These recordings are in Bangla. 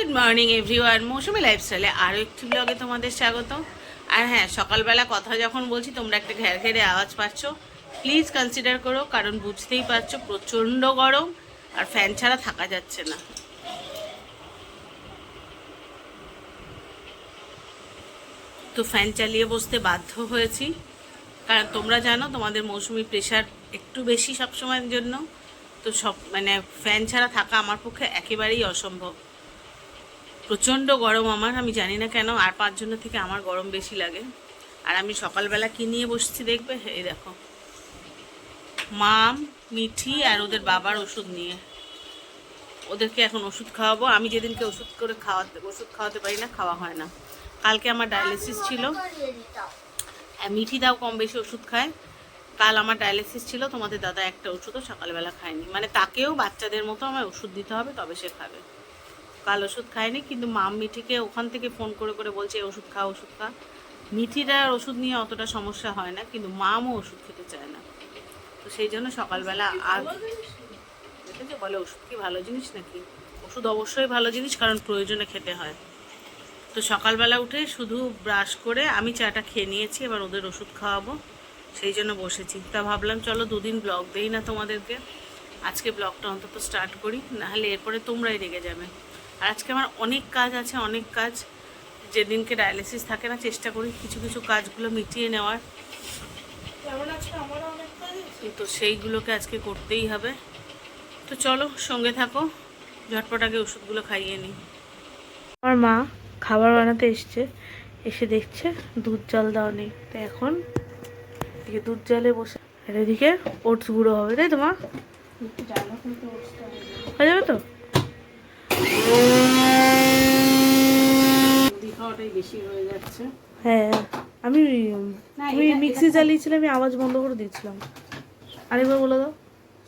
গুড মর্নিং এভরিওয়ান মৌসুমি লাইফস্টাইলে আরও একটি ব্লগে তোমাদের স্বাগত আর হ্যাঁ সকালবেলা কথা যখন বলছি, তোমরা একটা ঘের ঘেরে আওয়াজ পাচ্ছ। প্লিজ কনসিডার করো, কারণ বুঝতেই পারছ, প্রচণ্ড গরম, আর ফ্যান ছাড়া থাকা যাচ্ছে না। তো ফ্যান চালিয়ে বসতে বাধ্য হয়েছি। কারণ তোমরা জানো, তোমাদের মৌসুমি প্রেশার একটু বেশি সবসময়ের জন্য। তো সব মানে ফ্যান ছাড়া থাকা আমার পক্ষে একেবারেই অসম্ভব। প্রচণ্ড গরম আমার, আমি জানি না কেন, আর পাঁচজনের থেকে আমার গরম বেশি লাগে। আর আমি সকালবেলা কি নিয়ে বসছি দেখবে? এই দেখো। মাম, মিঠি আর ওদের বাবার ওষুধ নিয়ে। ওদেরকে এখন ওষুধ খাওয়াবো। আমি যেদিনকে ওষুধ করে খাওয়াতে, ওষুধ খাওয়াতে পারি না, খাওয়া হয় না। কালকে আমার ডায়ালিসিস ছিল। মিঠি দাও কম বেশি ওষুধ খায়। কাল আমার ডায়ালিসিস ছিল, তোমাদের দাদা একটা ওষুধও সকালবেলা খায়নি। মানে তাকেও বাচ্চাদের মতো আমার ওষুধ দিতে হবে, তবে সে খাবে। কাল ওষুধ খায়নি কিন্তু মাম মিঠিকে ওখান থেকে ফোন করে করে বলছে "এই ওষুধ খা ওষুধ খা। মিঠিরা ওষুধ নিয়ে অতটা সমস্যা হয় না কিন্তু মামও ওষুধ খেতে চায় না। তো সেই জন্য সকালবেলা আর দেখেছ বলে ওষুধ কি ভালো জিনিস নাকি? ওষুধ অবশ্যই ভালো জিনিস কারণ প্রয়োজনে খেতে হয়। তো সকালবেলা উঠে শুধু ব্রাশ করে আমি চাটা খেয়ে নিয়েছি এবার ওদের ওষুধ খাওয়াবো সেই জন্য বসেছি। তা ভাবলাম চলো দুদিন ব্লগ দেই না তোমাদেরকে আজকে ব্লগটা অন্তত স্টার্ট করি নাহলে এরপরে তোমরাই রেগে যাবে। আর আজকে আমার অনেক কাজ আছে অনেক কাজ। যেদিনকে ডায়ালিসিস থাকে না চেষ্টা করি কিছু কিছু কাজগুলো মিটিয়ে নেওয়ার। তো সেইগুলোকে আজকে করতেই হবে। তো চলো সঙ্গে থাকো। ঝটপট আগে ওষুধগুলো খাইয়ে নিই। আমার মা খাবার বানাতে এসছে। এসে দেখছে দুধ জল দেওয়া নেই। তো এখন এদিকে দুধ জলে বসে আর এদিকে ওটস গুঁড়ো হবে তাই তো মা? হয়ে যাবে তো? হয়ে আমি তুমি মিক্সি চালিয়েছিলে আমি আওয়াজ বন্ধ করে দিয়েছিলাম। আরেকবার বলে দাও।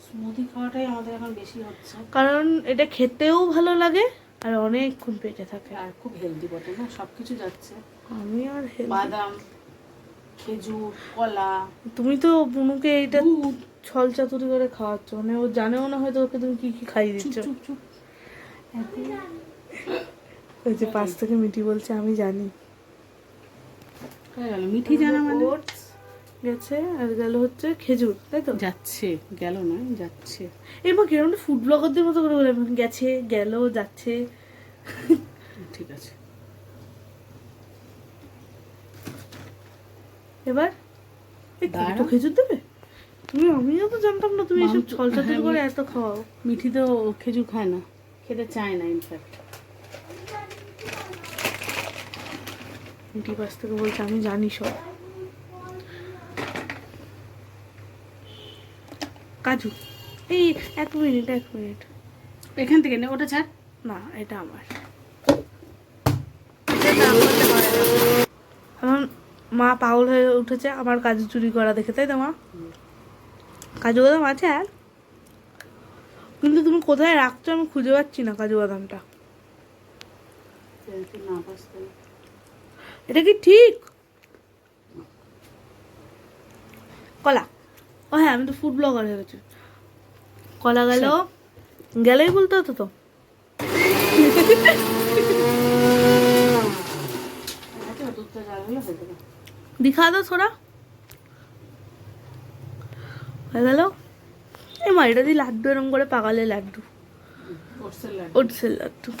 স্মুদি খাওয়াটাই আমাদের এখন বেশি হচ্ছে। কারণ এটা খেতেও ভালো লাগে আর অনেকক্ষণ পেটে থাকে। আর খুব হেলদি বটে না সব কিছু যাচ্ছে। আমি আর বাদাম খেজুর কলা। তুমি তো বুনুকে এটা ছল চাতুরি করে খাওয়াচ্ছ মানে ও জানেও না হয়তো ওকে তুমি কি কি খাইয়ে দিচ্ছ। চুপ চুপ। ওই যে পাশ থেকে মিটি বলছে আমি জানি। হয়ে মিঠি জানা মানে? গেছে আর গেল হচ্ছে খেজুর তাই তো? যাচ্ছে গেল নয় যাচ্ছে। এবার কীরকম ফুড ব্লগারদের মতো করে গেছে গেল যাচ্ছে। ঠিক আছে। এবার। দুটো খেজুর দেবে? তুমি আমিও তো জানতাম না তুমি এসব ছল করে এত খাওয়াও। মিঠি তো খেজুর খায় না। খেতে চায় না ইনফ্যাক্ট পাশ থেকে বলছে আমি জানি সব। কাজু এই এক মিনিট এক মিনিট। এখান থেকে নে ওটা ছাড়। না এটা আমার। আমার মা পাগল হয়ে উঠেছে আমার কাজু চুরি করা দেখে তাই তো মা? কাজু বাদাম আছে আর? তুমি কোথায় রাখছো আমি খুঁজে পাচ্ছি না কাজু বাদামটা। এটা কি ঠিক? কলা। ও হ্যাঁ আমি তো ফুড ব্লগার হয়ে গেছি। কলা গেল। গেলেই বলতে হতো তো। আচ্ছা হয়ে দিখা দো থোড়া হয়ে গেল। মা এটা দিয়ে লাড্ডু এরম করে পাকালে লাড্ডু। ওটসের লাড্ডু।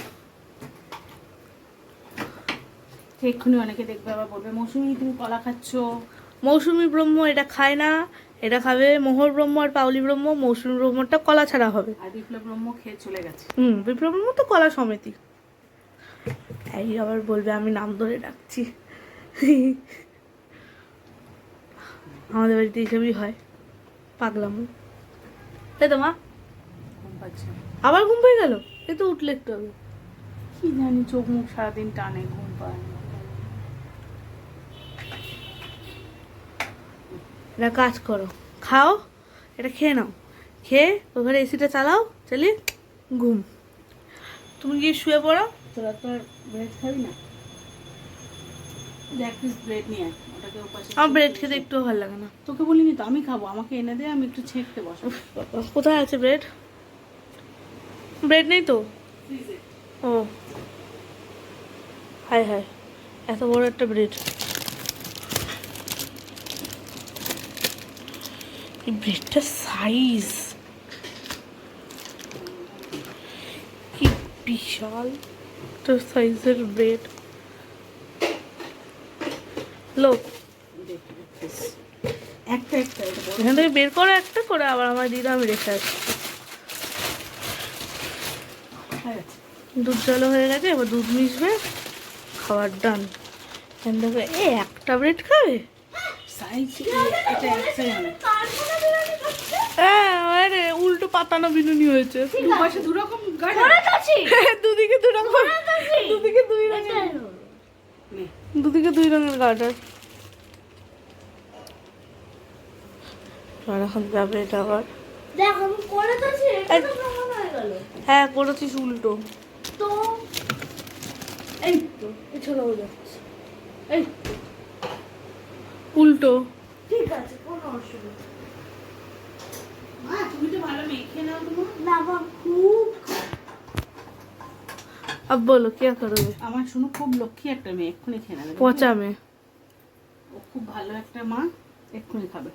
এক্ষুনি অনেকে দেখবে আবার বলবে মৌসুমি তুমি কলা খাচ্ছো? মৌসুমী ব্রহ্ম এটা খায় না এটা খাবে মোহর ব্রহ্ম আর পাউলি ব্রহ্ম মৌসুমী ব্রহ্মটা কলা ছাড়া হবে। আর বিপ্লব ব্রহ্ম খেয়ে চলে গেছে। হুম বিপ্লব ব্রহ্ম তো কলা সমিতি এই আবার বলবে আমি নাম ধরে ডাকছি। আমাদের বাড়িতে এইসবই হয় পাগলাম। তাই তো মা? আবার ঘুম পেয়ে গেল? এ তো উঠলে একটু আগে। কি জানি চোখ মুখ সারাদিন টানে ঘুম পায় এটা কাজ করো। খাও এটা খেয়ে নাও। খেয়ে ওখানে এসিটা চালাও চালিয়ে ঘুম। তুমি গিয়ে শুয়ে পড়ো। তোরা তো ব্রেড খাবি না? এক পিস ব্রেড নিয়ে ওটাকে উপাসে আমার ব্রেড খেতে একটু ভালো লাগে না। তোকে বলিনি তো আমি খাব আমাকে এনে দে আমি একটু ছেঁকতে বসো কোথায় আছে ব্রেড ব্রেড নেই তো? ও। হায় হায় এত বড় একটা ব্রেড এই ব্রেডটার সাইজ কি বিশাল একটা সাইজের ব্রেড লোক। একটা একটা এখান থেকে বের করে একটা করে আবার আমার দিদা আমি রেখে আসছি। হয়ে দুধ জলও হয়ে গেছে এবার দুধ মিশবে খাবার ডান। এখান থেকে এ একটা ব্রেড খাবে? হ্যাঁ আরে উল্টো পাতানো বিনুনি হয়েছে। দুপাশে দু রকম গার্ডেন দুদিকে দু রকম দুদিকে দুই নে দুদিকে দুই রঙের গার্ডার। আর এখন যাবে এটা আবার। হয়ে গেল? হ্যাঁ করেছিস উল্টো। তো? এই তো এছাড়াও যাচ্ছে। এই উল্টো। ঠিক আছে কোনো অসুবিধা মা তুমি তো ভালো মেখে নাও তোমার না খুব अब बोलो क्या करोगे আমার শুনো খুব লক্ষ্মী একটা মেয়ে এক্ষুনি খেয়ে নেবে পচা में ও খুব ভালো একটা মা এক্ষুনি খাবে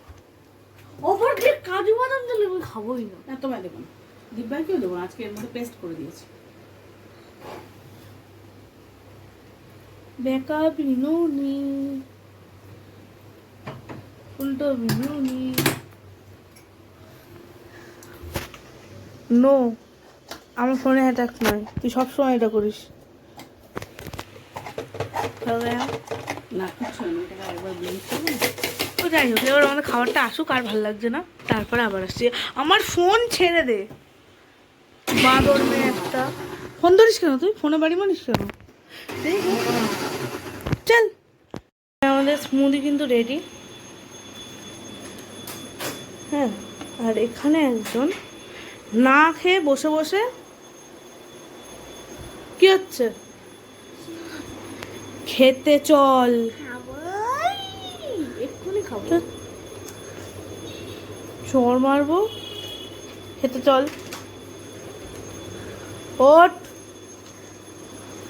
ওপর দিয়ে কাজু বাদাম দিলে আমি খাবোই না না তোমায় দেবো না দিব্যাকেও দেবো না আজকে এর মধ্যে পেস্ট করে দিয়েছি बेका बिनोनी उल्टो बिनोनी নো আমার ফোনে অ্যাটাক নয় তুই সবসময় এটা করিস। না ও, যাই হোক, এবার আমাদের খাবারটা আসুক, আর ভালো লাগছে না। তারপরে আবার আসছি। আমার ফোন ছেড়ে দে। বাঁদর মেয়ে একটা। ফোন ধরিস কেন তুই? ফোনে বাড়ি মানিস কেন। চল। আমাদের স্মুদি কিন্তু রেডি হ্যাঁ আর এখানে একজন না খেয়ে বসে বসে কি হচ্ছে? খেতে চল। খাবোই। এক্ষুনি খাব। তো মারবো। খেতে চল। ওঠ।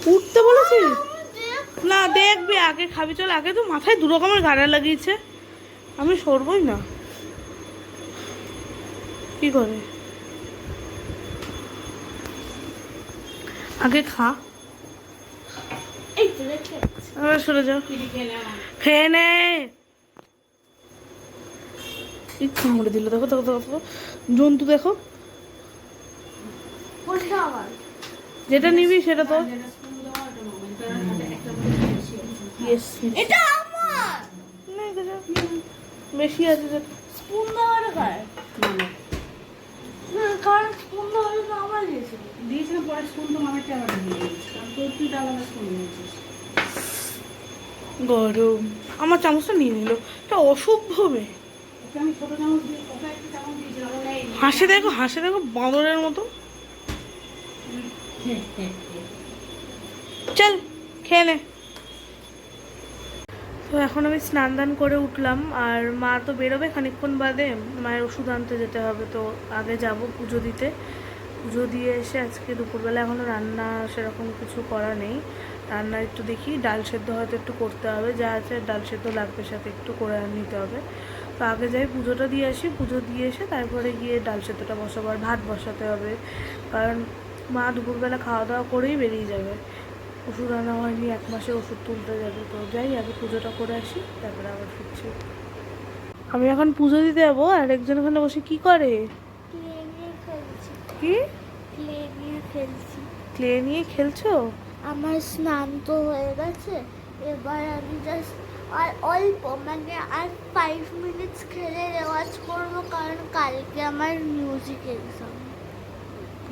উঠতে বলেছি? না দেখবি আগে খাবি। চল আগে তো মাথায় দু রকমের গাড়া লাগিয়েছে। আমি সরবই না। কি করে? আগে খা। সরে যাও। খেয়ে নে। কামড়ে দিল দেখো দেখো দেখো জন্তু দেখো। যেটা নিবি সেটা তো বেশি আছে। স্পুন দেওয়ার না কারণ স্পুন দেওয়ার আমার দিয়েছিল দিয়েছিলাম পরে স্পুন তো মামাকে আবার দিয়ে দিয়েছি। কারণ তোর তুই আলাদা স্পুন নিয়েছিস গরম। আমার চামচটা নিয়ে নিল। এটা অসভ্য নেয়নি। হাসে দেখো হাসে দেখো বাঁদরের মতো। চল খেয়ে নে। তো এখন আমি স্নান দান করে উঠলাম আর মা তো বেরোবে খানিকক্ষণ বাদে মায়ের ওষুধ আনতে যেতে হবে তো আগে যাব পুজো দিতে। পুজো দিয়ে এসে আজকে দুপুরবেলা এখনও রান্না সেরকম কিছু করা নেই। রান্না একটু দেখি, ডাল সেদ্ধ হয়তো একটু করতে হবে, যা আছে ডাল সেদ্ধ লাগবে সাথে একটু করে নিতে হবে। তো আগে যাই পুজোটা দিয়ে আসি, পুজো দিয়ে এসে তারপরে গিয়ে ডাল সেদ্ধটা বসাবো আর ভাত বসাতে হবে। কারণ মা দুপুরবেলা খাওয়া দাওয়া করেই বেরিয়ে যাবে। ওষুধ আনা হয়নি, এক মাসে ওষুধ তুলতে যাবে। তো যাই, আগে পুজোটা করে আসি, তারপরে আবার ফিরছি। আমি এখন পুজো দিতে যাব, আর একজন ওখানে বসে কি করে? কি? ক্লে নিয়ে খেলছি। ক্লে নিয়ে খেলছো? আমার স্নান তো হয়ে গেছে এবার আমি জাস্ট আর অল্প মানে আর ফাইভ মিনিটস খেলে রেওয়াজ করব কারণ কালকে আমার মিউজিক এক্সাম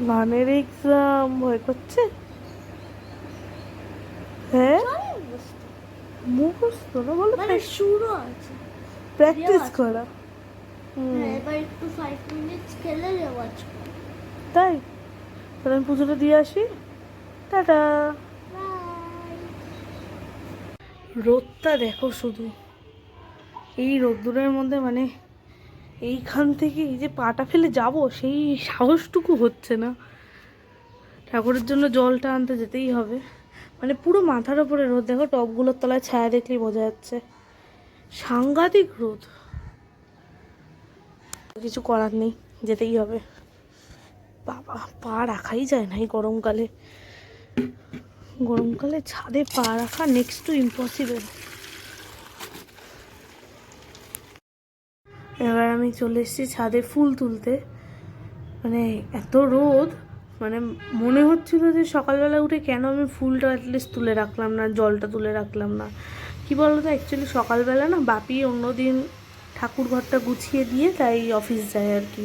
গানের এক্সাম ভয় করছে? হ্যাঁ? মুখস্থ। না বলো মানে শুরু আছে। প্র্যাকটিস করা। হ্যাঁ, এবার একটু ফাইভ মিনিটস খেলে রেওয়াজ তাই? তাহলে আমি পুজোটা দিয়ে আসি। টাটা। রোদটা দেখো শুধু। এই রোদ্দুরের মধ্যে মানে এইখান থেকে এই যে পাটা ফেলে যাব, সেই সাহসটুকু হচ্ছে না। ঠাকুরের জন্য জলটা আনতে যেতেই হবে। মানে পুরো মাথার ওপরে রোদ। দেখো টবগুলোর তলায় ছায়া দেখলেই বোঝা যাচ্ছে। সাংঘাতিক রোদ। কিছু করার নেই, যেতেই হবে। বাবা, পা রাখাই যায় না এই গরমকালে। গরমকালে ছাদে পা রাখা নেক্সট টু ইম্পসিবল এবার আমি চলে এসেছি ছাদে ফুল তুলতে। মানে এত রোদ মানে মনে হচ্ছিল যে সকালবেলা উঠে কেন আমি ফুলটা অ্যাটলিস্ট তুলে রাখলাম না, জলটা তুলে রাখলাম না। কি বলো তো অ্যাকচুয়ালি সকালবেলা না বাপি অন্যদিন ঠাকুর ঘরটা গুছিয়ে দিয়ে তাই অফিস যায় আর কি।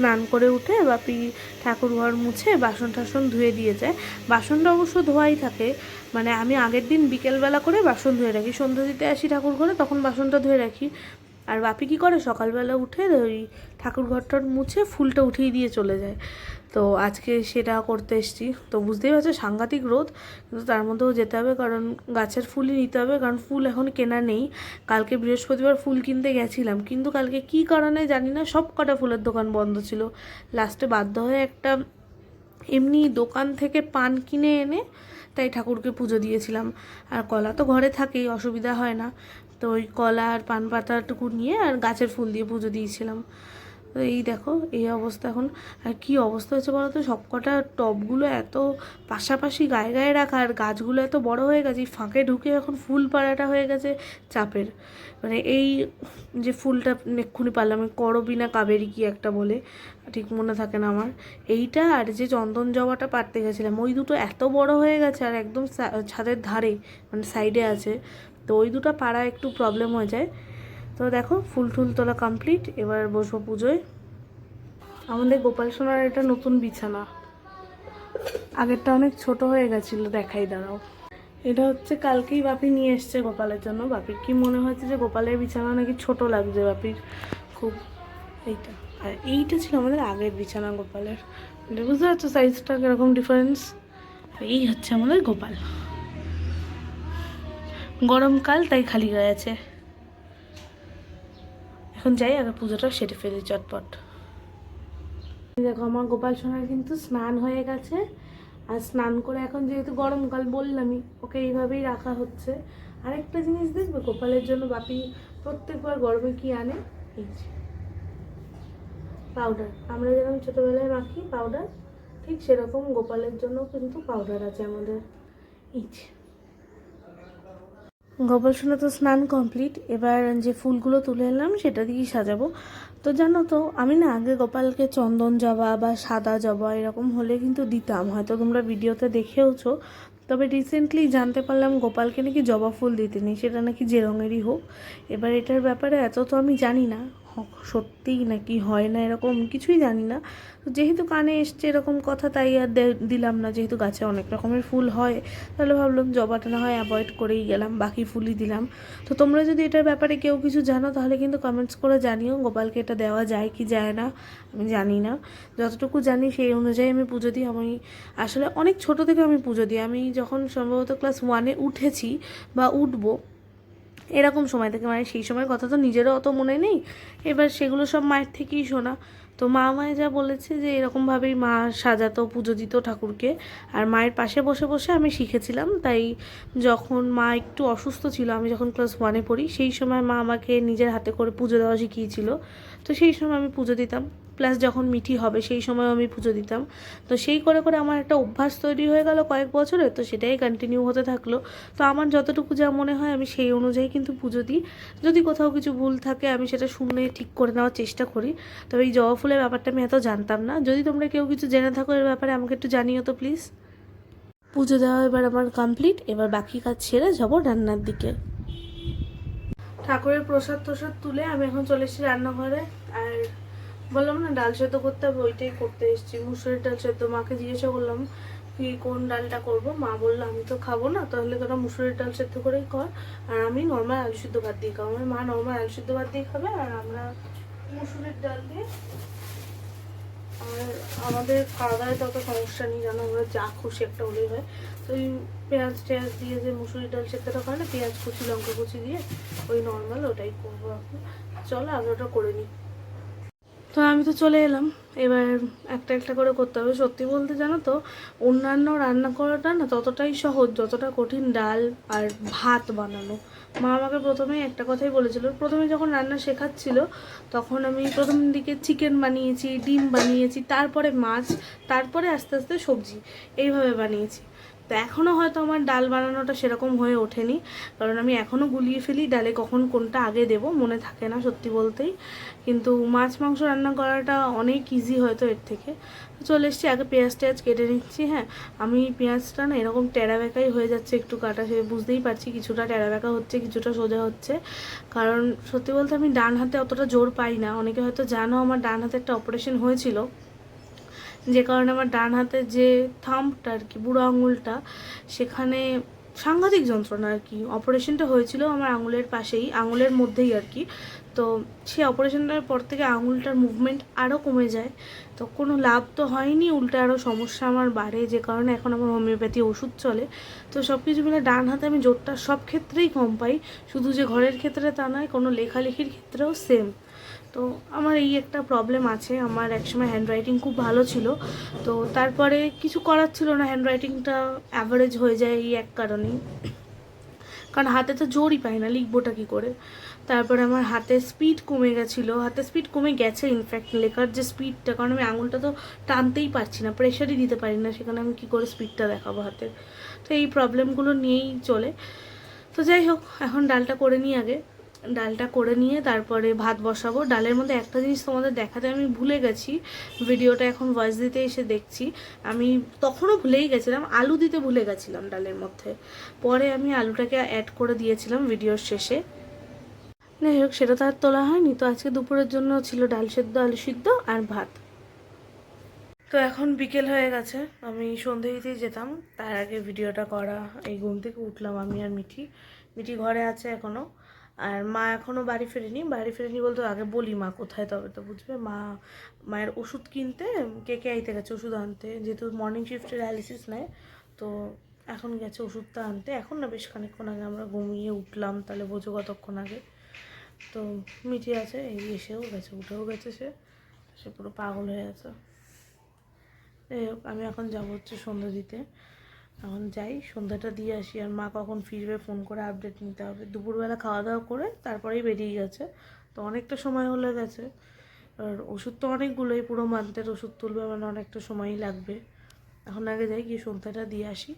স্নান করে উঠে বাপি ঠাকুর ঘর মুছে বাসন টাসন ধুয়ে দিয়ে যায়। বাসনটা অবশ্য ধোয়াই থাকে। মানে আমি আগের দিন বিকেলবেলা করে বাসন ধুয়ে রাখি। সন্ধ্যা দিতে আসি ঠাকুর ঘরে, তখন বাসনটা ধুয়ে রাখি। আর বাপি কী করে? সকালবেলা উঠে ওই ঠাকুর ঘরটা মুছে ফুলটা উঠিয়ে দিয়ে চলে যায়। তো আজকে সেটা করতে এসেছি। তো বুঝতেই পারছ সাংঘাতিক রোদ, কিন্তু তার মধ্যেও যেতে হবে কারণ গাছের ফুলই নিতে হবে, কারণ ফুল এখন কেনা নেই। কালকে বৃহস্পতিবার ফুল কিনতে গেছিলাম, কিন্তু কালকে কী কারণে জানি না, সব কটা ফুলের দোকান বন্ধ ছিল। লাস্টে বাধ্য হয়ে একটা এমনি দোকান থেকে পান কিনে এনে তাই ঠাকুরকে পুজো দিয়েছিলাম। আর কলা তো ঘরে থাকেই, অসুবিধা হয় না। তো ওই কলা আর পান পাতাটুকু নিয়ে আর গাছের ফুল দিয়ে পুজো দিয়েছিলাম। তো এই দেখো, এই অবস্থা এখন। আর কি অবস্থা হয়েছে বলো তো? সবকটা টবগুলো এত পাশাপাশি গায়ে গায়ে রাখা আর গাছগুলো এত বড় হয়ে গেছে ফাঁকে ঢুকে এখন ফুল পাড়াটা হয়ে গেছে চাপের। মানে এই যে ফুলটা এক্ষুনি পারলাম ওই করবি না কাবেরি কি একটা বলে, ঠিক মনে থাকে না আমার। এইটা আর যে চন্দন জবাটা পারতে গেছিলাম, ওই দুটো এত বড় হয়ে গেছে আর একদম ছাদের ধারে মানে সাইডে আছে। তো ওই দুটো পাড়া একটু প্রবলেম হয়ে যায়। তো দেখো, ফুল টুল তোলা কমপ্লিট এবার বসবো পুজোয়। আমাদের গোপাল সোনার এটা নতুন বিছানা। আগেরটা অনেক ছোট হয়ে গেছিল, দেখাই দাঁড়াও। এটা হচ্ছে কালকেই বাপি নিয়ে এসছে গোপালের জন্য। বাপির কি মনে হয়েছে যে গোপালের বিছানা নাকি ছোট লাগছে বাপির? খুব এইটা। আর এইটা ছিল আমাদের আগের বিছানা গোপালের। বুঝতে পারছ সাইজটা কীরকম ডিফারেন্স এই হচ্ছে আমাদের গোপাল। গরমকাল, তাই খালি হয়ে আছে। এখন যাই, আগে পুজোটা সেরে ফেলি চটপট। দেখো, আমার গোপাল সোনার কিন্তু স্নান হয়ে গেছে। আর স্নান করে এখন যেহেতু গরমকাল বললামই, ওকে এইভাবেই রাখা হচ্ছে। আরেকটা জিনিস দেখবে, গোপালের জন্য বাপি প্রত্যেকবার গরমে কি আনে? এই পাউডার আমরা যেরকম ছোটোবেলায় মাখি পাউডার ঠিক সেরকম গোপালের জন্য কিন্তু পাউডার আছে আমাদের। যে। গোপাল সোনা তো স্নান কমপ্লিট এবার যে ফুলগুলো তুলে এলাম, সেটা দিয়েই সাজাবো। তো জানো তো, আমি না আগে গোপালকে চন্দন জবা বা সাদা জবা এরকম হলে কিন্তু দিতাম। হয়তো তোমরা ভিডিওতে দেখেওছো, তবে রিসেন্টলি জানতে পারলাম গোপালকে নাকি জবা ফুল দিতে নেই সেটা নাকি যে রঙেরই হোক। এবার এটার ব্যাপারে এত তো আমি জানি না। সত্যিই নাকি হয় না এরকম? কিছুই জানি না। তো যেহেতু কানে এসছে এরকম কথা, তাই আর দিলাম না। যেহেতু গাছে অনেক রকমের ফুল হয়, তাহলে ভাবলাম জবাটা না হয় অ্যাভয়েড করেই গেলাম, বাকি ফুলই দিলাম। তো তোমরা যদি এটার ব্যাপারে কেউ কিছু জানো, তাহলে কিন্তু কমেন্টস করে জানিও। গোপালকে এটা দেওয়া যায় কি যায় না, আমি জানি না। যতটুকু জানি, সেই অনুযায়ী আমি পুজো দিই। আমি আসলে অনেক ছোট থেকে আমি পুজো দিই। আমি যখন সম্ভবত ক্লাস ওয়ানে উঠেছি বা উঠবো এরকম সময় থেকে। মানে সেই সময়ের কথা তো নিজেরও অত মনে নেই। এবার সেগুলো সব মায়ের থেকেই শোনা। তো মা মায়ে যা বলেছে যে এরকমভাবেই মা সাজাতো, পুজো দিত ঠাকুরকে। আর মায়ের পাশে বসে বসে আমি শিখেছিলাম। তাই যখন মা একটু অসুস্থ ছিল, আমি যখন ক্লাস ওয়ানে পড়ি, সেই সময় মা আমাকে নিজের হাতে করে পুজো দেওয়া শিখিয়েছিল। তো সেই সময় আমি পুজো দিতাম। প্লাস যখন মিঠি হবে, সেই সময় আমি পুজো দিতাম। তো সেই করে করে আমার একটা অভ্যাস তৈরি হয়ে গেল কয়েক বছরে, তো সেটাই কন্টিনিউ হতে থাকল। তো আমার যতটুকু যা মনে হয় আমি সেই অনুযায়ী কিন্তু পুজো দিই। যদি কোথাও কিছু ভুল থাকে, আমি সেটা শুনে ঠিক করে নেওয়ার চেষ্টা করি। তবে এই জবা ফুলের ব্যাপারটা আমি এত জানতাম না। যদি তোমরা কেউ কিছু জেনে থাকো এর ব্যাপারে, আমাকে একটু জানিও তো প্লিজ পুজো দেওয়া এবার আমার কমপ্লিট এবার বাকি কাজ ছেড়ে যাব রান্নার দিকে। ঠাকুরের প্রসাদ প্রসাদ তুলে আমি এখন চলে এসেছি রান্নাঘরে, আর বললাম না, ডাল সেদ্ধ করতে হবে, ওইটাই করতে এসেছি। মুসুরির ডাল সেদ্ধ, মাকে জিজ্ঞাসা করলাম কি কোন ডালটা করব। মা বলল, আমি তো খাব না, তাহলে তোরা মুসুরির ডাল সেদ্ধ করেই কর। আর আমি নর্মাল আলু সিদ্ধ ভাত দিয়ে খাব। আমার মা নর্মাল আলু সিদ্ধ ভাত দিয়ে খাবে, আর আমরা মুসুরের ডাল দিয়ে আর আমাদের খাওয়া দাওয়ায় তত সমস্যা নেই, জানো, আমরা যা খুশি একটা হলেই হয়। তো ওই পেঁয়াজ টেয়াজ দিয়ে যে মুসুরি ডাল সেদ্ধটা করে না, পেঁয়াজ কুচি, লঙ্কা কুচি দিয়ে, ওই নর্মাল ওটাই করব। চলো আগে ওটা করে নিই। তো আমি তো চলে এলাম। এবার একটা একটা করে করতে হবে। সত্যি বলতে জানো তো, অন্যান্য রান্না করাটা না ততটাই সহজ, যতটা কঠিন ডাল আর ভাত বানানো। মা আমাকে প্রথমেই একটা কথাই বলেছিল। প্রথমে যখন রান্না শেখাচ্ছিল, তখন আমি প্রথম দিকে চিকেন বানিয়েছি, ডিম বানিয়েছি, তারপরে মাছ, তারপরে আস্তে আস্তে সবজি। এইভাবে বানিয়েছি। তো এখনও হয়তো আমার ডাল বানানোটা সেরকম হয়ে ওঠেনি। কারণ আমি এখনও গুলিয়ে ফেলি ডালে কখন কোনটা আগে দেব, মনে থাকে না সত্যি বলতেই। কিন্তু মাছ, মাংস রান্না করাটা অনেক ইজি হয়তো এর থেকে। চলে এসেছি, আগে পেঁয়াজ টেয়াজ কেটে নিচ্ছি হ্যাঁ। আমি পেঁয়াজটা না এরকম টেরা বেঁকাই হয়ে যাচ্ছে একটু কাটা, সে বুঝতেই পারছি কিছুটা টেরা বেঁকা হচ্ছে, কিছুটা সোজা হচ্ছে। কারণ সত্যি বলতে আমি ডান হাতে অতটা জোর পাই না। অনেকে হয়তো জানো আমার ডান হাতে একটা অপারেশন হয়েছিল। যে কারণে আমার ডান হাতের যে থাম্পটা আর কি, বুড়ো আঙুলটা, সেখানে সাংঘাতিক যন্ত্রণা আর কি। অপারেশনটা হয়েছিল আমার আঙুলের পাশেই, আঙুলের মধ্যেই আর কি। তো সেই অপারেশনটার পর থেকে আঙুলটার মুভমেন্ট আরও কমে যায়। তো কোনো লাভ তো হয়নি, উল্টে আরও সমস্যা আমার বাড়ে, যে কারণে এখন আমার হোমিওপ্যাথি ওষুধ চলে। তো সব কিছু মিলে ডান হাতে আমি জোরটা সব ক্ষেত্রেই কম পাই। শুধু যে ঘরের ক্ষেত্রে তা নয়, কোনো লেখালেখির ক্ষেত্রেও সেম তো আমার এই একটা প্রবলেম আছে। আমার একসময় হ্যান্ডরাইটিং খুব ভালো ছিল। তো তারপরে কিছু করার ছিল না হ্যান্ডরাইটিংটা অ্যাভারেজ হয়ে যায় এই এক কারণেই। কারণ হাতে তো জোরই পাই না, লিখবোটা কী করে? তারপরে আমার হাতে স্পিড কমে গেছিল। হাতে স্পিড কমে গেছে ইনফ্যাক্ট লেখার যে স্পিডটা কারণ আমি আঙুলটা তো টানতেই পারছি না প্রেশারই দিতে পারি না, সেখানে আমি কী করে স্পিডটা দেখাবো হাতের তো এই প্রবলেমগুলো নিয়েই চলে। তো যাই হোক, এখন ডালটা করে নিই আগে। ডালটা করে নিয়ে তারপরে ভাত বসাবো। ডালের মধ্যে একটা জিনিস তোমাদের দেখাতে আমি ভুলে গেছি, ভিডিওটা এখন ভয়েস দিতে এসে দেখছি। আমি তখনও ভুলেই গেছিলাম, আলু দিতে ভুলে গেছিলাম ডালের মধ্যে। পরে আমি আলুটাকে অ্যাড করে দিয়েছিলাম ভিডিওর শেষে। যাই হোক, সেটা তো আর তোলা হয়নি। তো আজকে দুপুরের জন্য ছিল ডাল সেদ্ধ, আলু সিদ্ধ আর ভাত। তো এখন বিকেল হয়ে গেছে, আমি সন্ধে দিতেই যেতাম। তার আগে ভিডিওটা করা, এই ঘুম থেকে উঠলাম আমি আর মিঠি। মিঠি ঘরে আছে এখনও আর মা এখনও বাড়ি ফেরেনি। বাড়ি ফেরেনি বলতে আগে বলি মা কোথায় তবে তো বুঝবে। মা মায়ের ওষুধ কিনতে কে কে আইতে গেছে ওষুধ আনতে। যেহেতু মর্নিং শিফটে ডায়ালিসিস নেয়, তো এখন গেছে ওষুধটা আনতে। এখন না বেশ খানিকক্ষণ আগে আমরা ঘুমিয়ে উঠলাম, তাহলে বোঝো কতক্ষণ আগে। তো মিঠি আছে, এই এসেও গেছে, উঠেও গেছে সে। সে পুরো পাগল হয়ে হোক, আমি এখন যাব হচ্ছে সন্ধ্যা দিতে। এখন যাই, সন্ধ্যাটা দিয়ে আসি। আর মা কখন ফিরবে ফোন করে আপডেট নিতে হবে। দুপুরবেলা খাওয়া দাওয়া করে তারপরেই বেরিয়ে গেছে। তো অনেকটা সময় হলে গেছে। আর ওষুধ তো অনেকগুলোই, পুরো মান্থের ওষুধ তুলবে মানে অনেকটা সময়ই লাগবে। এখন আগে যাই গিয়ে সন্ধ্যাটা দিয়ে আসি।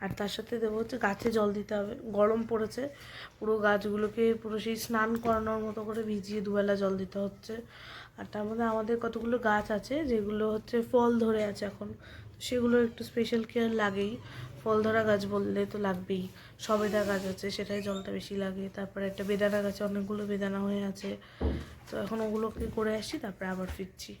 আর তার সাথে দেবো হচ্ছে গাছে জল দিতে হবে। গরম পড়েছে। পুরো গাছগুলোকে পুরো সেই স্নান করানোর মতো করে ভিজিয়ে দুবেলা জল দিতে হচ্ছে। আর তার মধ্যে আমাদের কতগুলো গাছ আছে, যেগুলো হচ্ছে ফল ধরে আছে এখন। সেগুলো একটু স্পেশাল কেয়ার লাগেই। ফল ধরা গাছ বললে তো লাগবেই। সবেদা গাছ আছে, সেটাই জলটা বেশি লাগে। তারপরে একটা বেদানা গাছে অনেকগুলো বেদানা হয়ে আছে। তো এখন ওগুলোকে করে আসি তারপরে আবার ফিরছি।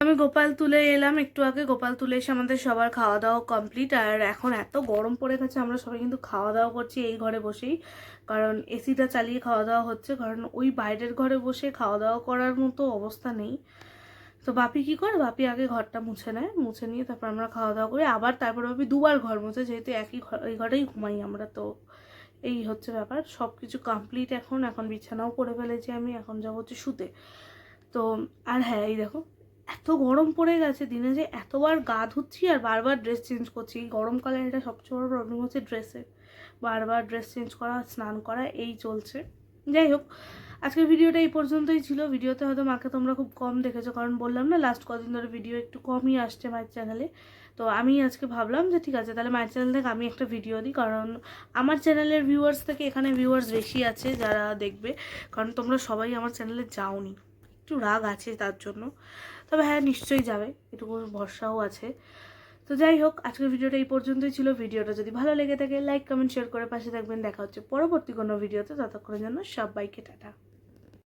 আমি গোপাল তুলে এলাম একটু আগে। গোপাল তুলে এসে আমাদের সবার খাওয়া দাওয়া কমপ্লিট আর এখন এত গরম পড়ে গেছে, আমরা সবাই কিন্তু খাওয়া দাওয়া করছি এই ঘরে বসেই। কারণ এসিটা চালিয়ে খাওয়া দাওয়া হচ্ছে। কারণ ওই বাইরের ঘরে বসে খাওয়া দাওয়া করার মতো অবস্থা নেই। তো বাপি কি করে? বাপি আগে ঘরটা মুছে নেয়, মুছে নিয়ে তারপর আমরা খাওয়া দাওয়া করি। আবার তারপর বাপি দুবার ঘর মুছে, যেহেতু একই ঘর, এই ঘরেই ঘুমাই আমরা। তো এই হচ্ছে ব্যাপার। সব কিছু কমপ্লিট এখন। এখন বিছানাও করে ফেলেছি আমি। এখন যাব হচ্ছে শুতে। তো আর হ্যাঁ এই দেখো, এত গরম পড়ে গেছে দিনে যে এতবার গা ধুচ্ছি আর বারবার ড্রেস চেঞ্জ করছি। গরমকালে এটা সবচেয়ে বড় প্রবলেম হচ্ছে ড্রেসের বারবার ড্রেস চেঞ্জ করা, স্নান করা, এই চলছে। যাই হোক, আজকের ভিডিওটা এই পর্যন্তই ছিল। ভিডিওতে হয়তো মাকে তোমরা খুব কম দেখেছ, কারণ বললাম না লাস্ট কদিন ধরে ভিডিও একটু কমই আসছে মায়ের চ্যানেলে তো আমি আজকে ভাবলাম যে ঠিক আছে, তাহলে মায়ের চ্যানেল থেকে আমি একটা ভিডিও দিই, কারণ আমার চ্যানেলের ভিউয়ার্স থেকে এখানে ভিউয়ার্স বেশি আছে যারা দেখবে, কারণ তোমরা সবাই আমার চ্যানেলে যাওনি। একটু রাগ আছে তার জন্য। তবে হ্যাঁ নিশ্চয়ই যাবে, এটুকু ভরসাও আছে। তো যাই হোক, আজকের ভিডিওটা এই পর্যন্তই ছিল। ভিডিওটা যদি ভালো লেগে থাকে লাইক কমেন্ট শেয়ার করে পাশে থাকবেন। দেখা হচ্ছে পরবর্তী কোনো ভিডিওতে। ততক্ষণের জন্য সবাইকে টাটা।